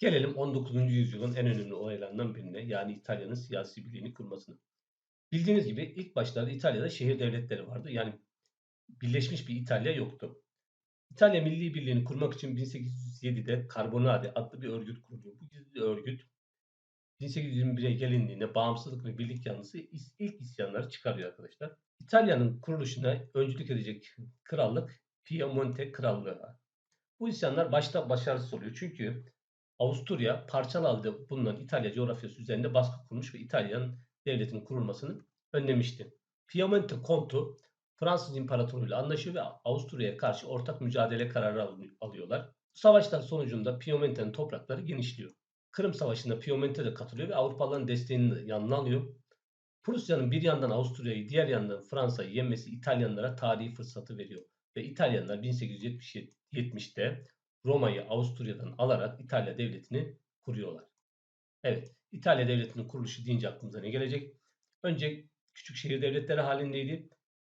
Gelelim 19. yüzyılın en önemli olaylarından birine yani İtalya'nın siyasi birliğini kurmasına. Bildiğiniz gibi ilk başlarda İtalya'da şehir devletleri vardı. Yani birleşmiş bir İtalya yoktu. İtalya Milli Birliği'ni kurmak için 1807'de Carbonari adlı bir örgüt kuruluyor. Bu gizli örgüt 1821'e gelindiğinde bağımsızlık ve birlik yanlısı ilk isyanları çıkarıyor arkadaşlar. İtalya'nın kuruluşuna öncülük edecek krallık Piemonte Krallığı. Bu isyanlar başta başarısız oluyor. Çünkü Avusturya parçalı halde bulunan İtalya coğrafyası üzerinde baskı kurmuş ve İtalya'nın devletinin kurulmasını önlemişti. Piemonte Kontu Fransız İmparatoru ile anlaşıyor ve Avusturya'ya karşı ortak mücadele kararı al- alıyorlar. Bu savaşlar sonucunda Piemonte'nin toprakları genişliyor. Kırım Savaşı'nda Piemonte de katılıyor ve Avrupalıların desteğini yanına alıyor. Prusya'nın bir yandan Avusturya'yı diğer yandan Fransa'yı yenmesi İtalyanlara tarihi fırsatı veriyor. Ve İtalyanlar 1870'te Roma'yı Avusturya'dan alarak İtalya devletini kuruyorlar. Evet, İtalya devletinin kuruluşu deyince aklımıza ne gelecek? Önce küçük şehir devletleri halindeydi.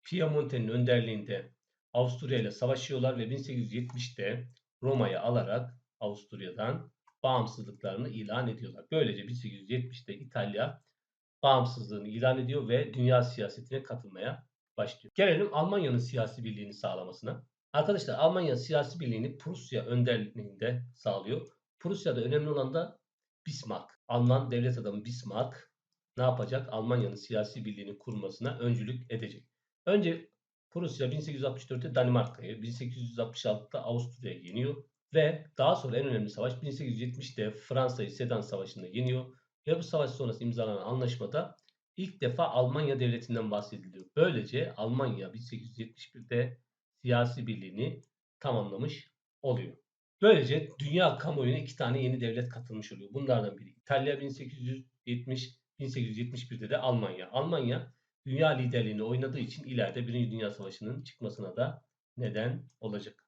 Piemonte'nin önderliğinde Avusturya ile savaşıyorlar ve 1870'te Roma'yı alarak Avusturya'dan bağımsızlıklarını ilan ediyorlar. Böylece 1870'te İtalya bağımsızlığını ilan ediyor ve dünya siyasetine katılmaya başlıyor. Gelelim Almanya'nın siyasi birliğini sağlamasına. Arkadaşlar Almanya siyasi birliğini Prusya önderliğinde sağlıyor. Prusya'da önemli olan da Bismarck. Alman devlet adamı Bismarck ne yapacak? Almanya'nın siyasi birliğini kurmasına öncülük edecek. Önce Prusya 1864'te Danimarka'yı, 1866'da Avusturya'yı yeniyor ve daha sonra en önemli savaş 1870'te Fransa'yı Sedan Savaşı'nda yeniyor ve bu savaş sonrası imzalanan anlaşmada ilk defa Almanya devletinden bahsediliyor. Böylece Almanya 1871'de siyasi birliğini tamamlamış oluyor. Böylece dünya kamuoyuna iki tane yeni devlet katılmış oluyor. Bunlardan biri İtalya 1870, 1871'de de Almanya. Almanya dünya liderliğini oynadığı için ileride Birinci Dünya Savaşı'nın çıkmasına da neden olacak.